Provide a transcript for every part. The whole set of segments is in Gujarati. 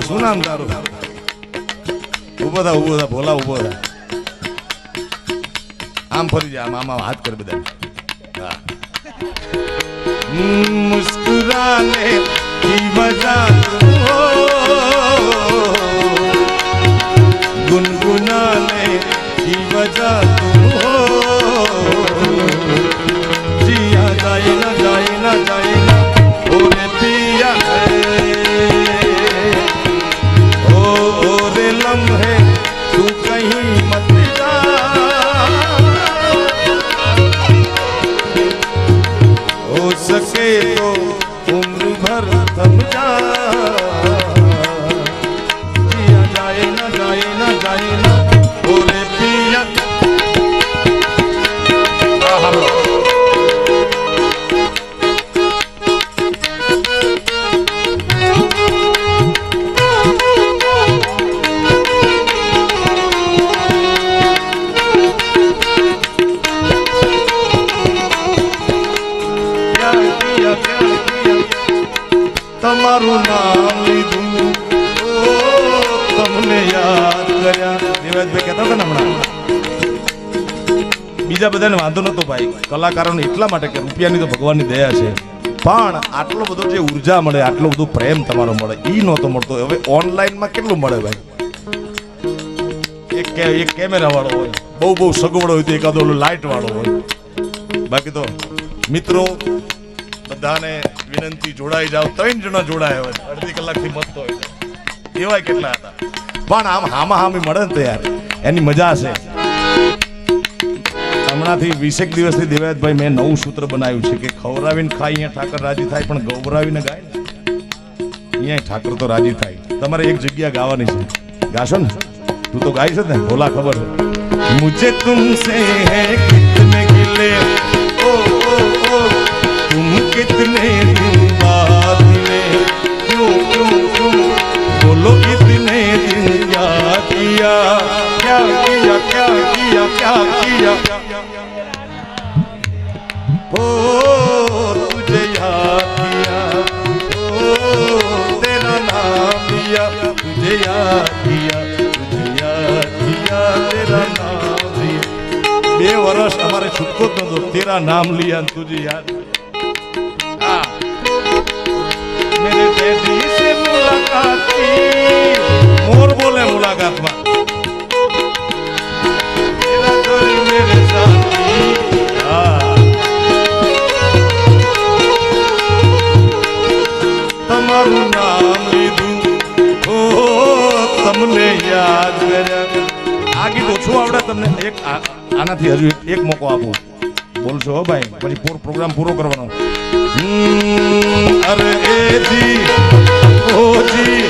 ભોલું આ શું નામ તારું ઉભો થા ઉભો થા ભોલા ઉભો થા આમ ફરી જા આમ આમ આમ હાથ કર બધા હા. હમ, મુસ્કુરાને की वजह तुम हो गुनगुनाने की वजह અર્થ સમજા તમારું નામ લીધું. તમને યાદ કર્યા. દેવરાજભાઈ કહેતા હતા ને હમણાં. બીજા બધાને વાંધો નતો ભાઈ. કલાકારોને એટલા માટે કે રૂપિયાની તો ભગવાનની દયા છે. પણ આટલો બધો જે ઊર્જા મળે, આટલો બધો પ્રેમ તમારો મળે એ નહોતો મળતો. હવે ઓનલાઈનમાં કેટલું મળે ભાઈ? એક એક કેમેરા વાળો હોય. બહુ બહુ સગવડ હોય તો એકાદો લાઇટ વાળો હોય. બાકી તો મિત્રો, બધાને વિનંતી જોડાઈ જાવ ત્રણ જણા જોડાયા હોય. અડધી કલાકથી મસ્ત હોય એવા કેટલા હતા? પણ આમ હામા હામી મળે ને યાર, એની મજા છે. હમણાંથી વીસેક દિવસથી દેવાયતભાઈ, મેં નવું સૂત્ર બનાવ્યું છે કે ખવરાવીને ખાય અહીંયા ઠાકર રાજી થાય, પણ ગૌરાવીને ગાય ને? અહીંયા ઠાકર તો રાજી થાય. તમારે એક જગ્યા ગાવાની છે. ગાશો ને? તું તો ગાઈ છે ને? ભોલા ખબર છે. મુજે તુમસે હે કિતને ગિલે ઓ कितने दिन बाद मिले क्यों क्यों क्यों बोलो इतने दिन क्या किया क्या किया क्या किया क्या किया ओ तुझे याद किया ओ तेरा नाम लिया तुझे याद किया तुझे याद किया तेरा नाम लिया બે વર્ષ અમારે છૂટકો જ નતો તેરા નામ लिया तुझे याद મુલાકાતમાં. તમારું નામ લીધું. ઓ, તમને યાદ કર્યા. આ ગીત ઓછું આવડે તમને. એક આનાથી હજુ એક મોકો આપો. બોલશો હો ભાઈ. પછી પૂરો પ્રોગ્રામ પૂરો કરવાનો. અરે એ જી. ઓ જી.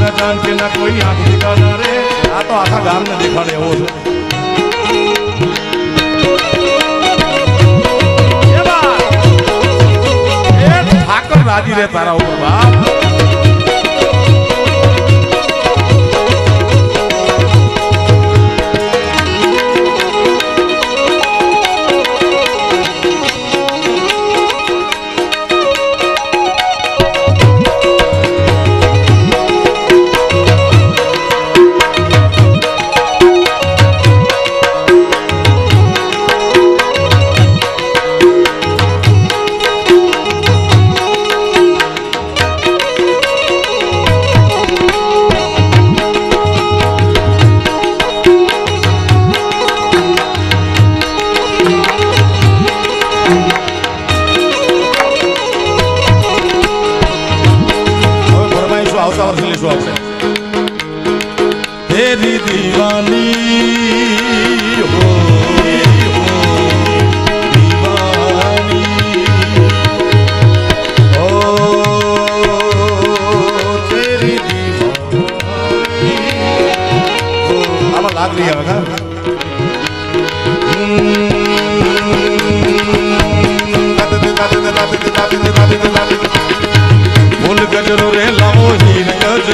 બચ્ચા જાન કે ના કોઈ આંખ દિખાના રે. આ તો આખા ગામને દેખાડે એવો છે. રાજી રે તારા ઉપર બાપ.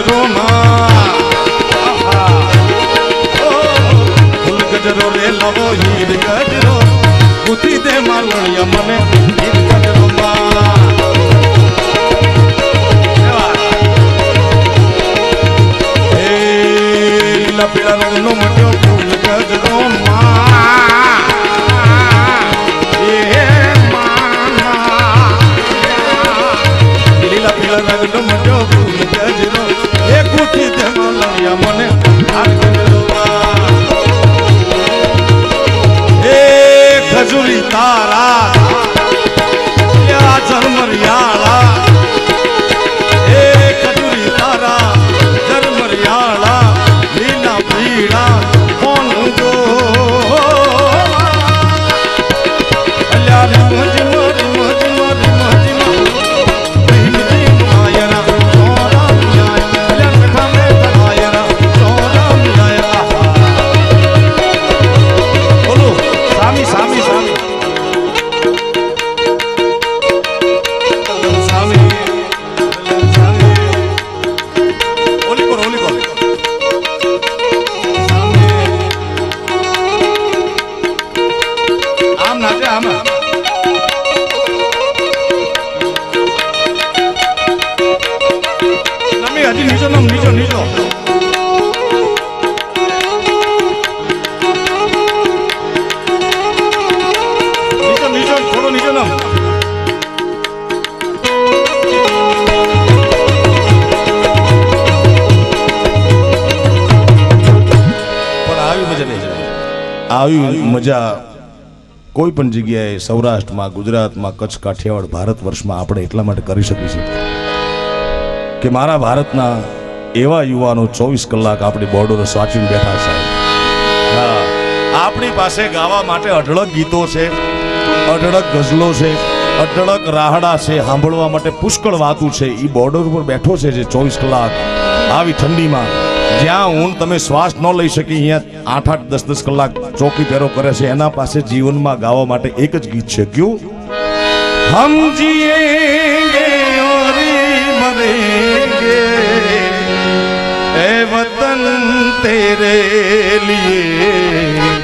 માં. ફૂલ ગજરો રે લાવો હીર ગજરો કુતી દે માલણિયા નમી હજી નીચો નમ. નીચો મજા કોઈ પણ જગ્યાએ સૌરાષ્ટ્રમાં, ગુજરાતમાં, કચ્છ, કાઠિયાવાડ, ભારત વર્ષમાં આપણે એટલા માટે કરી શકીશું કે મારા ભારતના એવા યુવાનો ચોવીસ કલાક આપણી બોર્ડર સાચવીને બેઠા છે. આપણી પાસે ગાવા માટે અઢળક ગીતો છે, અઢળક ગઝલો છે, અઢળક રાહડા છે, સાંભળવા માટે પુષ્કળ વાતું છે. એ બોર્ડર ઉપર બેઠો છે જે ચોવીસ કલાક આવી ઠંડીમાં. જ્યાં હું તમે શ્વાસ ન લઈ શકી અહીંયા આઠ આઠ દસ દસ કલાક ચોકી પહેરો કરે છે. એના પાસે જીવનમાં ગાવા માટે એક જ ગીત છે. ક્યું? હમ मरेंगे ए वतन तेरे लिए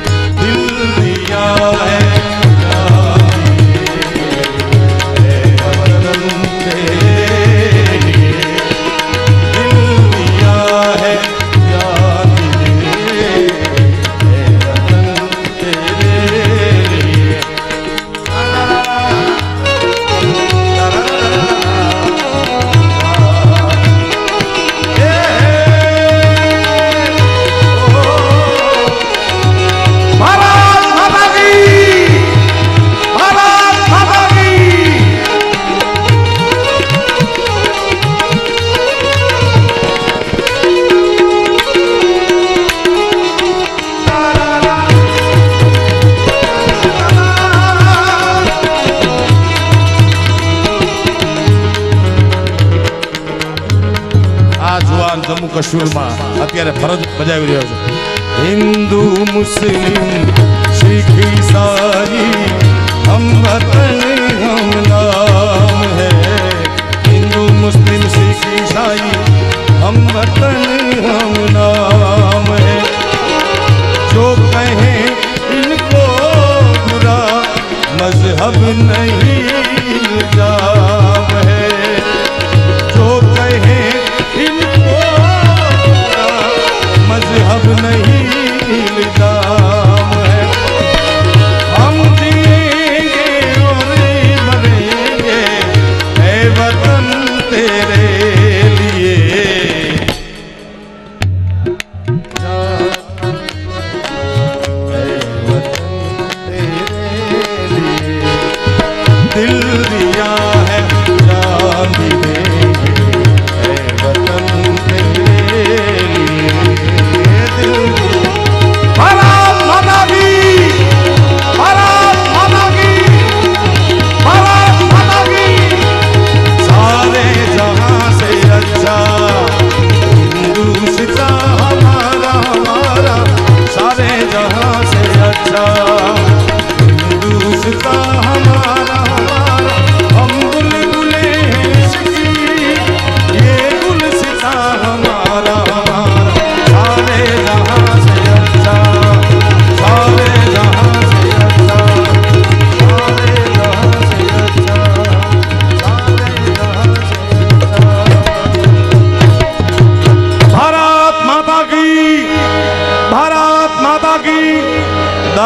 કાશ્મીરમાં અત્યારે ફરજ બજાવી રહ્યો છે. હિન્દુ, મુસ્લિમ, શીખ ઈસાઈ હમ વતન હમ નામ હે. હિન્દુ, મુસ્લિમ, શીખ ઈસાઈ હમ વતન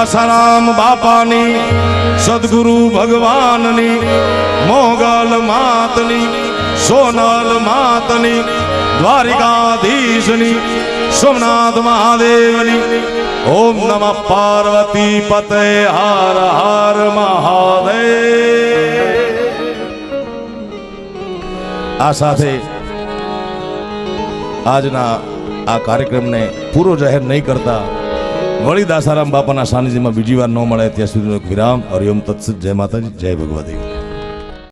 દાસારામ બાપાની, સદગુરુ ભગવાનની, મોગલ માતની, સોનલ માતની, દ્વારિકાધીશની, સોમનાથ મહાદેવની, ઓમ નમ પાર્વતી પતે હાર હાર મહાદેવ. આ સાથે આજના આ કાર્યક્રમને પૂરો જાહેર નહીં કરતા વળી દાસારામ બાપાના સાનિધ્યમાં બીજી વાર ન મળે ત્યાં સુધીનો વિરામ, હરિઓમ તત્સત, જય માતાજી, જય ભગવતી.